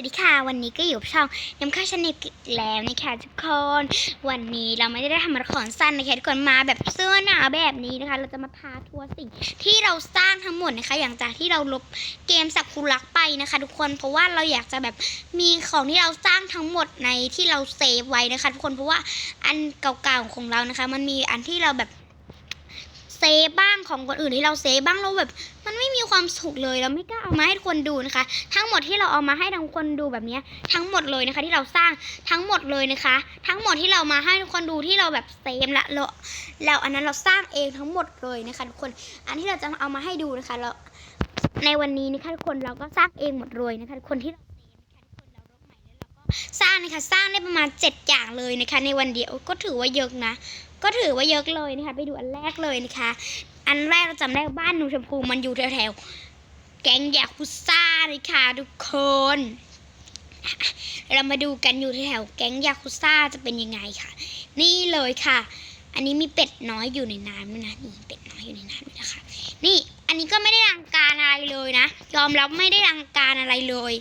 สวัสดีค่ะวันนี้ก็อยู่ช่องน้ำข้าวชนลอีกแล้วนะคะทุกคนวันนี้เราไม่ได้ทำละครสั้นนะคะทุกคนมาแบบเสื้อหนาวแบบนี้นะคะ เราจะมาพาทัวร์สิ่งที่เราสร้างทั้งหมดนะคะ อย่างจากที่เราลบเกมสักคุรักไปนะคะ ทุกคนเพราะว่าเราอยากจะแบบมีของที่เราสร้างทั้งหมดในที่เราเซฟไว้นะคะ ทุกคนเพราะว่าอันเก่าๆของเรานะคะ มันมีอันที่เราแบบ เซฟบ้างของคนอื่นที่เราเซฟบ้างเราแบบ มันไม่มีความสุขเลยเราไม่กล้าเอามาให้คนดูนะคะ ทั้งหมดที่เราเอามาให้ทุกคนดูแบบนี้ทั้งหมดเลยนะคะ ที่เราสร้างทั้งหมดเลยนะคะ ทั้งหมดที่เรามาให้ทุกคนดูที่เราแบบเซฟละเราเราอันนั้นเราสร้างเองทั้งหมดเลยนะคะทุกคนอันที่เราจะเอามาให้ดูนะคะเราในวันนี้นะคะทุกคนเราก็สร้างเองหมดเลยนะคะทุกคนที่เราเซฟนะคะทุกคนเราลบใหม่แล้วเราก็สร้างนะคะสร้างได้ประมาณเจ็ดอย่างเลยนะคะ ในวันเดียวก็ถือว่าเยอะนะ ก็ถือว่าเยอะเลยนะคะ ไปดูอันแรกเลยนะคะ อันแรกเราจำได้บ้านหนูชมพูมันอยู่แถวๆ แก๊งยาคุซ่าเลยค่ะทุกคน เรามาดูกันอยู่แถวแก๊งยาคุซ่าจะเป็นยังไงค่ะ นี่เลยค่ะ อันนี้มีเป็ดน้อยอยู่ในน้ำนะนี่เป็ดน้อยอยู่ในน้ำนะคะ นี่อันนี้ก็ไม่ได้รังการอะไรเลยนะ ยอมรับไม่ได้รังการอะไรเลย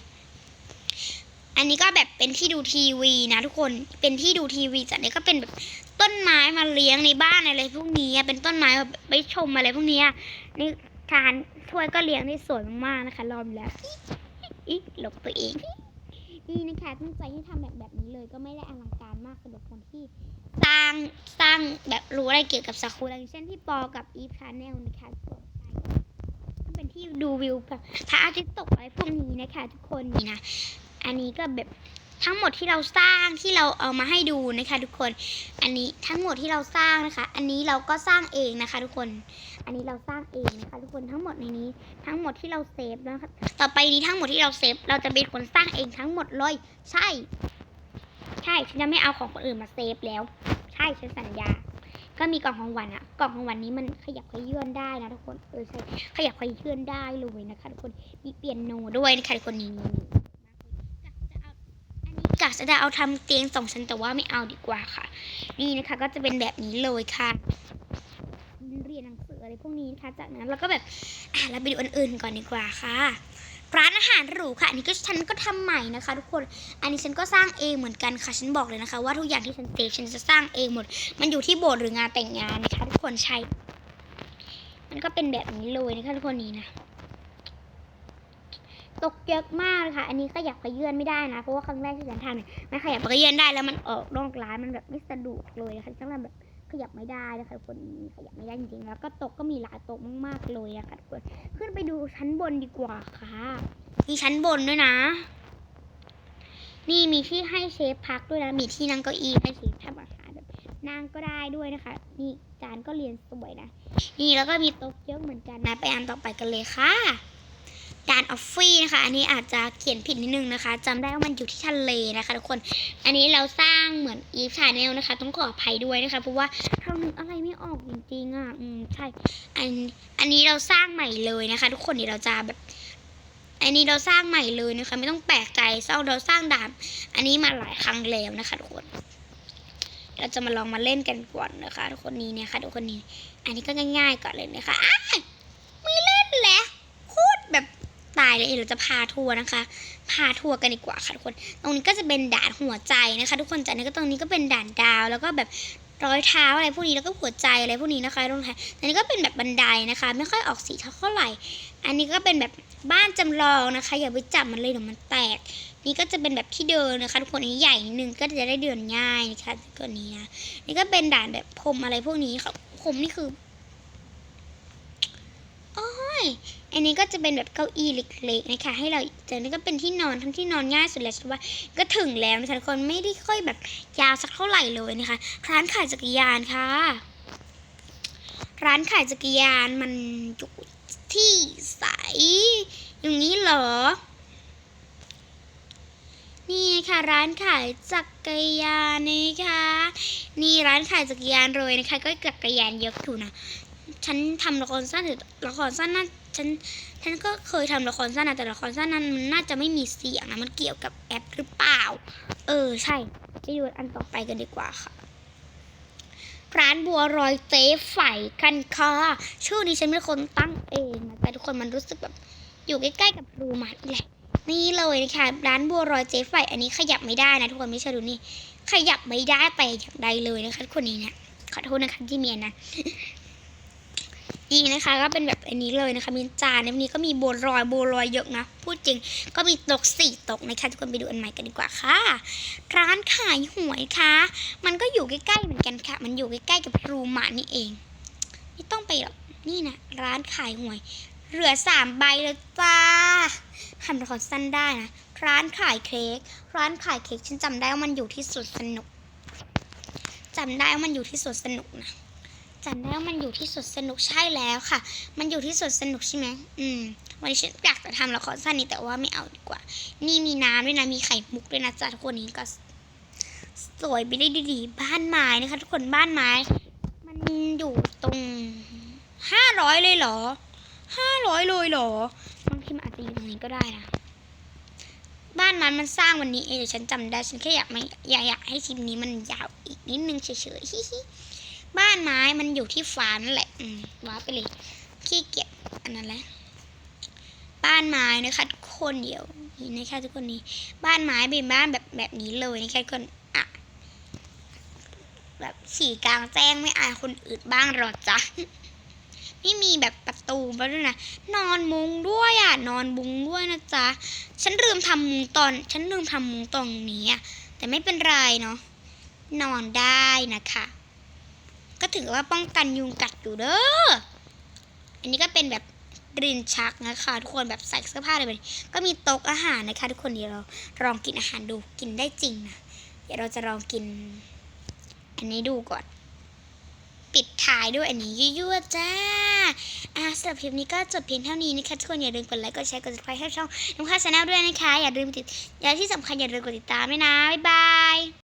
อันนี้ก็แบบเป็นที่ดูทีวีนะทุกคน เป็นที่ดูทีวีจากนี้ก็เป็นแบบต้นไม้มาเลี้ยงในบ้านอะไรพวกนี้เป็นต้นไม้แบบไปชมอะไรพวกนี้นี่ทานถ้วยก็เลี้ยงได้สวยมากๆนะคะรอมแล้วอีกหลบตัวเอง นี่นะคะตั้งใจให้ทำแบบแบบนี้เลยก็ไม่ได้อลังการมากสำหรับคนที่สร้างสร้างแบบรู้อะไรเกี่ยวกับซากุระอย่างเช่นพี่ปอกับอีฟชาแนลนะคะสนใหญ่ก็เป็นที่ดูวิวกับพระอาทิตย์ตกอะไรพวกนี้นะคะ ทุกคนนี่นะ อันนี้ก็แบบทั้งหมดที่เราสร้างที่เราเอามาให้ดูนะคะ ทุกคน อันนี้ทั้งหมดที่เราสร้างนะคะ อันนี้เราก็สร้างเองนะคะ ทุกคน อันนี้เราสร้างเองนะคะ ทุกคนทั้งหมดในนี้ ทั้งหมดที่เราเซฟนะคะ ต่อไปนี้ทั้งหมดที่เราเซฟเราจะเป็นคนสร้างเองทั้งหมดเลย ใช่ ใช่ฉันจะไม่เอาของคนอื่นมาเซฟแล้ว ใช่ฉันสัญญา ก็มีกล่องของวันอะกล่องของวันนี้มันขยับขยื่นได้นะทุกคน เออใช่ ขยับขยื่นได้เลยนะคะ ทุกคน มีเปียนโนด้วยนะคะทุกคนนี่ นี่นี่กะจะเอาทำเตียงสองชั้นแต่ว่าไม่เอาดีกว่าค่ะ นี่นะคะก็จะเป็นแบบนี้เลยค่ะเรียนหนังสืออะไรพวกนี้นะคะจากนั้นเราก็แบบอะเราไปดูอันอื่นก่อนดีกว่าค่ะร้านอาหารหรูค่ะ อันนี้ก็ฉันก็ทำใหม่นะคะ ทุกคน อันนี้ฉันก็สร้างเองเหมือนกันค่ะ ฉันบอกเลยนะคะ ว่าทุกอย่างที่ฉันเซฟฉันจะสร้างเองหมด มันอยู่ที่โบสถ์หรืองานแต่งงานนะคะทุกคนใช่มันก็เป็นแบบนี้เลยนะคะทุกคนนี้นะ ตกเยอะมากเลยค่ะ อันนี้ขยับขยื่นไม่ได้นะ เพราะว่าครั้งแรกที่ฉันทำเนี่ยมันขยับขยื่นได้แล้วมันออกนอกร้านมันแบบไม่สะดวกเลยนะคะทั้งนั้นแบบขยับไม่ได้นะคะคนขยับไม่ได้จริงๆ แล้วก็ต๊ะก็มีหลายต๊ะมากๆเลยนะคะทุกคนขึ้นไปดูชั้นบนดีกว่าค่ะมีชั้นบนด้วยนะ นี่มีที่ให้เชฟพักด้วยนะ มีที่นั่งเก้าอี้ให้เชฟทำอาหารแบบนั่งก็ได้ด้วยนะคะ นี่จานก็เรียนสวยนะ นี่แล้วก็มีโต๊ะเยอะเหมือนกันนะ ไปอันต่อไปกันเลยค่ะ จานออฟฟี่นะคะ อันนี้อาจจะเขียนผิดนิดนึงนะคะจำได้ว่ามันอยู่ที่ทะเลนะคะทุกคน อันนี้เราสร้างเหมือนอีฟชาแนลนะคะ ต้องขออภัยด้วยนะคะ เพราะว่าเรานึกอะไรไม่ออกจริงๆอะ อืมใช่ อัน อันนี้เราสร้างใหม่เลยนะคะ ทุกคนเดี๋ยวเราจะแบบ อันนี้เราสร้างใหม่เลยนะคะ ไม่ต้องแปลกใจเศร้าเราสร้างดาบอันนี้มาหลายครั้งแล้วนะคะทุกคนเราจะมาลองมาเล่นกันก่อนนะคะ ทุกคนนี้เนี่ยค่ะทุกคนนี้ อันนี้ก็ง่ายๆก่อนเลยนะคะอ้ายไม่เล่นแหละโคตรแบบ ตายลยเดี๋ยวเราจะพาทัวร์นะคะ พาทัวร์กันดีกว่าค่ะทุกคน ตรงนี้ก็จะเป็นด่านหัวใจนะคะ ทุกคนจากนี้ก็ตรงนี้ก็เป็นด่านดาว แล้วก็แบบรอยเท้าอะไรพวกนี้แล้วก็หัวใจอะไรพวกนี้นะคะตรงนี้อันนี้ก็เป็นแบบบันไดนะคะ ไม่ค่อยออกสีเท่าไหร่ อันนี้ก็เป็นแบบบ้านจำลองนะคะ อย่าไปจับมันเลยเดี๋ยวมันแตก นี่ก็จะเป็นแบบที่เดินนะคะ ทุกคนอันนี้ใหญ่นิดนึงก็จะได้เดินง่ายนะคะตัวนี้นะนี่ก็เป็นด่านแบบพรมอะไรพวกนี้ค่ะพรมนี่คือ อ้ยอันนี้ก็จะเป็นแบบเก้าอี้เล็กๆนะคะ ให้เราเจอนี่ก็เป็นที่นอนทั้งที่นอนง่ายสุดแล้วใช่ปะก็ถึงแล้วนะคะทุกคนไม่ได้ค่อยแบบยาวสักเท่าไหร่เลยนะคะร้านขายจักรยานค่ะ ร้านขายจักรยานมันอยู่ที่ใสอย่างนี้เหรอ นี่ค่ะร้านขายจักรยานนะคะ นี่ร้านขายจักรยานเลยนะคะ ก็จักรยานเยอะอยู่นะ ฉันทำละครสั้นหรือละครสั้นน่าฉันฉันก็เคยทำละครสั้นนะแต่ละครสั้นนั้นมันน่าจะไม่มีเสียงนะมันเกี่ยวกับแอปหรือเปล่า เออใช่ไปดูอันต่อไปกันดีกว่าค่ะ ร้านบัวรอยเจ๊ไฝกันค่ะชื่อนี้ฉันเป็นคนตั้งเองนะแต่ทุกคนมันรู้สึกแบบอยู่ใกล้ๆกับรูมันแหละนี่เลยนะคะร้านบัวรอยเจ๊ไฝอันนี้ขยับไม่ได้นะทุกคนไม่ใช่ดูนี่ขยับไม่ได้แต่อย่างใดเลยนะคะคนนี้เนี่ยขอโทษนะคะที่เมียนะ นี่นะคะก็เป็นแบบอันนี้เลยนะคะมีจานในวันนี้ก็มีโบัวรอยโบัวรอยเยอะนะ พูดจริงก็มีตกสี่ตกนะคะทุกคนไปดูอันใหม่กันดีกว่าค่ะ ร้านขายหวยค่ะ มันก็อยู่ใกล้ๆเหมือนกันค่ะ มันอยู่ใกล้ๆกับรูมานี่เอง ไม่ต้องไปหรอกนี่นะร้านขายหวยเหลือสามใบแล้วจ้าทำละครสั้นได้นะร้านขายเค้กร้านขายเค้กฉันจำได้ว่ามันอยู่ที่สวนสนุกจำได้ว่ามันอยู่ที่สวนสนุกนะ จำได้ว่ามันอยู่ที่สวนสนุกใช่แล้วค่ะ มันอยู่ที่สวนสนุกใช่ไหมอืม วันนี้ฉันอยากจะทำละครสั้นนี้แต่ว่าไม่เอาดีกว่า นี่มีน้ำด้วยนะ มีไข่มุกด้วยนะจ๊ะทุกคนนี้ก็ สวยไปได้ดีๆ บ้านไม้นะคะ ทุกคนบ้านไม้ มันอยู่ตรงห้าร้อยเลยเหรอ ห้าร้อยเลยเหรอบางทีมันอาจจะอยู่ตรงนี้ก็ได้นะ บ้านมันมันสร้างวันนี้เองเดี๋ยวฉันจำได้ ฉันแค่อยากไม่อยากอยากให้คลิปนี้มันยาวอีกนิดนึงเฉยๆฮิฮิ บ้านไม้มันอยู่ที่ฟ้านั่นแหละอืมว้าไปเลยขี้เกียจอันนั้นแหละ บ้านไม้นะคะทุกคนเดี๋ยวนี่นะคะทุกคนนี้บ้านไม้เป็นบ้านแบบแบบนี้เลยนะคะทุกคนอะแบบขี่กลางแจ้งไม่อายคนอื่นบ้างหรอจ๊ะนี่มีแบบประตูมาด้วยนะ นอนมุงด้วยอะ นอนบุงด้วยนะจ๊ะ ฉันลืมทำมุงตอน ฉันลืมทำมุงตรงนี้อะแต่ไม่เป็นไรเนาะ นอนได้นะคะ ก็ถือว่าป้องกันยุงกัดอยู่เด้อ อันนี้ก็เป็นแบบรินชักนะคะทุกคนแบบใส่เสื้อผ้าอะไรแบบนี้ก็มีโต๊ะอาหารนะคะ ทุกคนเดี๋ยวเราลองกินอาหารดูกินได้จริงนะเดี๋ยวเราจะลองกิน อันนี้ดูก่อน ปิดท้ายด้วยอันนี้ยั่วๆจ้าอ่าสำหรับคลิปนี้ก็จบเพียงเท่านี้นะคะทุกคนอย่าลืมกดไลค์กดแชร์กด subscribe ให้ช่องน้องข้าชาแนลด้วยนะคะอย่าลืมติดอย่าที่สำคัญอย่าลืมกดติดตามด้วยนะบ๊ายบาย